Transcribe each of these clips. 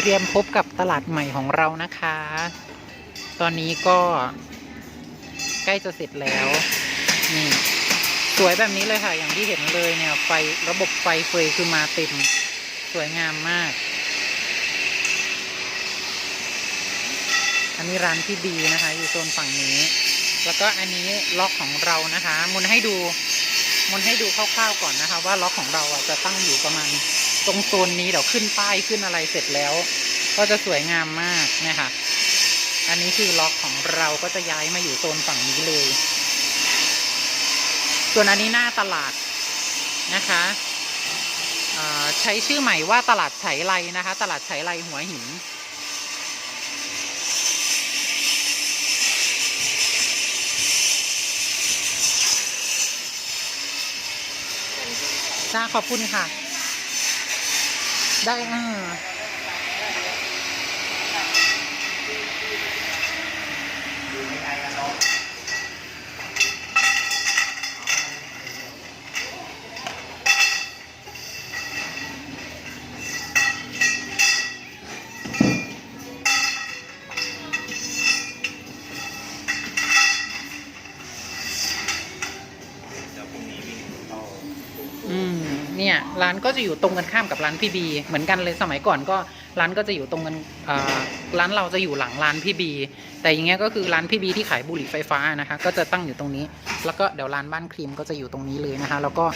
เตรียมพบกับตลาดใหม่ของเรานะคะ ตอนนี้ก็ใกล้จะเสร็จแล้ว นี่ สวยแบบนี้เลยค่ะ อย่างที่เห็นเลยเนี่ย ไฟระบบไฟเฟยคือมาเต็ม สวยงามมาก อันนี้ร้านพี่บีนะคะ อยู่โซนฝั่งนี้ แล้วก็อันนี้ล็อกของเรานะคะมนให้ดูมนให้ดูคร่าวๆก่อนนะคะ ว่าล็อกของเราอะจะตั้งอยู่ประมาณ ตรงโซนนี้เดี๋ยวขึ้นป้ายขึ้นอะไรเสร็จแล้ว ก็จะสวยงามมากเนี่ยค่ะอันนี้คือล็อกของเราก็จะย้ายมาอยู่โซนฝั่งนี้เลย ส่วนอันนี้หน้าตลาดนะคะใช้ชื่อใหม่ว่าตลาดไฉไลนะคะ ตลาดไฉไลหัวหิน จ้าขอบคุณค่ะ ได้เอออื เนี่ยร้านก็จะอยู่ตรงกันข้ามกับร้านพี่บีเหมือนกันเลยสมัยก่อนก็ร้านก็จะอยู่ตรงกันร้านเราจะอยู่หลังร้านพี่บี แต่อย่างเงี้ยก็คือร้านพี่บีที่ขายบุหรี่ไฟฟ้านะคะ ก็จะตั้งอยู่ตรงนี้ แล้วก็เดี๋ยวร้านบ้านครีมก็จะอยู่ตรงนี้เลยนะคะ แล้วก็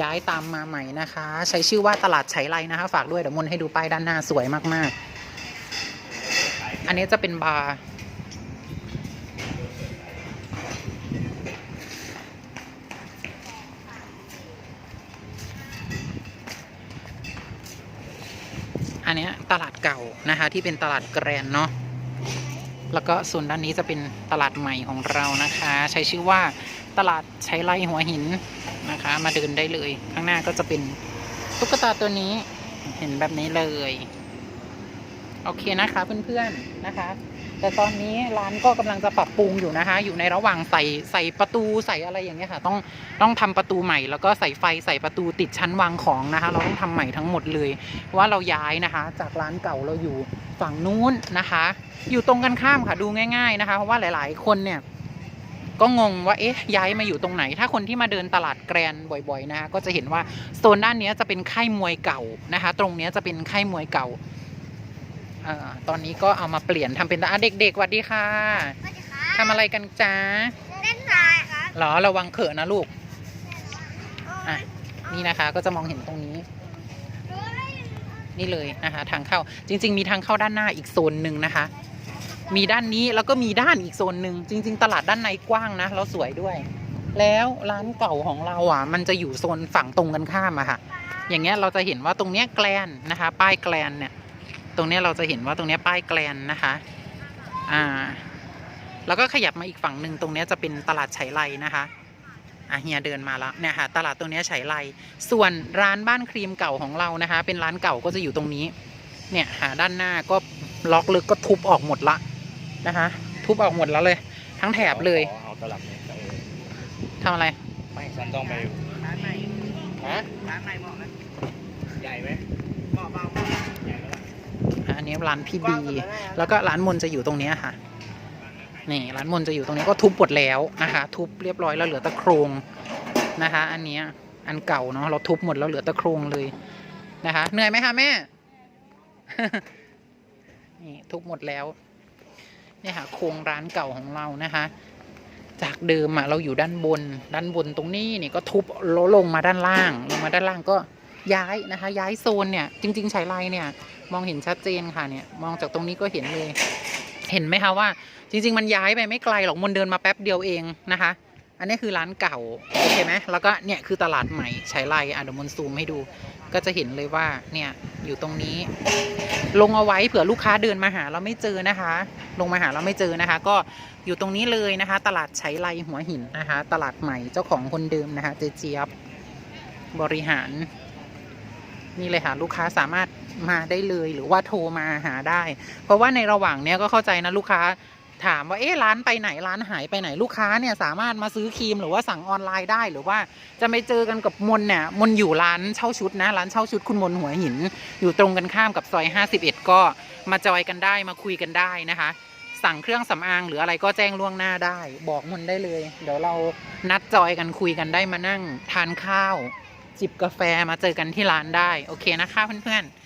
ย้ายตามมาใหม่นะคะ ใช้ชื่อว่าตลาดไฉไลนะคะ ฝากด้วยเดี๋ยวมนให้ดูป้ายด้านหน้าสวยมากๆ อันนี้จะเป็นบาร์ อันนี้ตลาดเก่านะคะที่เป็นตลาดแกรนเนาะแล้วก็ส่วนด้านนี้จะเป็นตลาดใหม่ของเรานะคะ ใช้ชื่อว่าตลาดใช้ไล่หัวหินนะคะ มาเดินได้เลย ข้างหน้าก็จะเป็นตุ๊กตาตัวนี้เห็นแบบนี้เลย โอเคนะคะเพื่อนๆนะคะ แต่ตอนนี้ร้านก็กำลังจะปรับปรุงอยู่นะคะ อยู่ในระหว่างใส่ใส่ประตูใส่อะไรอย่างเงี้ยค่ะ ต้องต้องทำประตูใหม่ แล้วก็ใส่ไฟใส่ประตูติดชั้นวางของนะคะ เราต้องทำใหม่ทั้งหมดเลยว่าเราย้ายนะคะ จากร้านเก่าเราอยู่ฝั่งนู้นนะคะ อยู่ตรงกันข้ามค่ะดูง่าย ๆนะคะเพราะว่าหลาย ๆ คนเนี่ยก็งงว่าเอ๊ะย้ายมาอยู่ตรงไหน ถ้าคนที่มาเดินตลาดแกรนบ่อย ๆ นะคะก็จะเห็นว่าโซนด้านนี้จะเป็นค่ายมวยเก่านะคะ ตรงนี้จะเป็นค่ายมวยเก่า อ่อตอนนี้ก็เอามาเปลี่ยนทำเป็นอะเด็กๆสวัสดีค่ะสวัสดีครัทำอะไรกันจ้าเล่นทรายครับหรอระวังเขอะนะลูกอะนี่นะคะก็จะมองเห็นตรงนี้ นี่เลยนะคะ ทางเข้าจริง ๆ มีทางเข้าด้านหน้าอีกโซนหนึ่งนะคะ มีด้านนี้แล้วก็มีด้านอีกโซนหนึ่งจริง ๆ ตลาดด้านในกว้างนะแล้วสวยด้วย แล้วร้านเก่าของเราอะ มันจะอยู่โซนฝั่งตรงกันข้ามอะค่ะ อย่างเงี้ยเราจะเห็นว่าตรงเนี้ยแกลนนะคะ ป้ายแกลนเนี่ย ตรงเนี้ยเราจะเห็นว่าตรงเนี้ยป้ายแกลนนะคะ อ่า แล้วก็ขยับมาอีกฝั่งหนึ่งตรงเนี้ยจะเป็นตลาดไฉไลนะคะอะเฮียเดินมาแล้วเนี่ยค่ะตลาดตรงเนี้ยไฉไลส่วนร้านบ้านครีมเก่าของเรานะคะ เป็นร้านเก่าก็จะอยู่ตรงนี้ เนี่ยหาด้านหน้าก็ล็อกลึกก็ทุบออกหมดละนะคะ ทุบออกหมดแล้วเลย ทั้งแถบเลยขอเอาตลับนี้เออทำอะไรไม่ฉันต้องไปร้านใหม่ฮะร้านใหม่เหมาะไหมใหญ่ไหมเหมาะเปล่าเหมาะใหญ่แล้วล่ะ อะอันนี้ร้านพี่บีแล้วก็ร้านมนจะอยู่ตรงเนี้ยค่ะนี่ร้านมนจะอยู่ตรงนี้ก็ทุบหมดแล้วนะคะ ทุบเรียบร้อยแล้วเหลือแตะโครงนะคะ อันเนี้ยอันเก่าเนาะเราทุบหมดแล้วเหลือแตะโครงเลยนะคะ เหนื่อยไหมคะแม่นี่ทุบหมดแล้วเนี่ยค่ะโครงร้านเก่าของเรานะคะ จากเดิมอะเราอยู่ด้านบน ด้านบนตรงนี้นี่ก็ทุบแล้วลงมาด้านล่าง ลงมาด้านล่างก็ย้ายนะคะ ย้ายโซนเนี่ย จริง ๆ ใช้ไลเนี่ย มองเห็นชัดเจนค่ะเนี่ยมองจากตรงนี้ก็เห็นเลย เห็นไหมคะว่า จริง ๆ มันย้ายไปไม่ไกลหรอกมนเดินมาแป๊บเดียวเองนะคะ อันนี้คือร้านเก่าโอเคไหมแล้วก็เนี่ยคือตลาดใหม่ใช้ไลอะเดี๋ยวมนซูมให้ดู ก็จะเห็นเลยว่าเนี่ยอยู่ตรงนี้ ลงเอาไว้เผื่อลูกค้าเดินมาหาเราไม่เจอนะคะ ลงมาหาเราไม่เจอนะคะ ก็อยู่ตรงนี้เลยนะคะ ตลาดใช้ไลหัวหินนะคะ ตลาดใหม่เจ้าของคนเดิมนะคะ เจเจี๊ยบบริหาร นี่เลยค่ะลูกค้าสามารถมาได้เลยหรือว่าโทรมาหาได้ เพราะว่าในระหว่างเนี้ยก็เข้าใจนะลูกค้าถามว่าเอ๊ะร้านไปไหนร้านหายไปไหนลูกค้าเนี่ยสามารถมาซื้อครีมหรือว่าสั่งออนไลน์ได้หรือว่าจะไปเจอกันกับมนเนี่ยมนอยู่ร้านเช่าชุดนะร้านเช่าชุดคุณมนหัวหิน อยู่ตรงกันข้ามกับซอย 51 ก็มาจอยกันได้มาคุยกันได้นะคะ สั่งเครื่องสำอางหรืออะไรก็แจ้งล่วงหน้าได้ บอกมนได้เลย เดี๋ยวเรานัดจอยกันคุยกันได้มานั่งทานข้าว จิบกาแฟมาเจอกันที่ร้านได้ โอเคนะคะเพื่อนๆ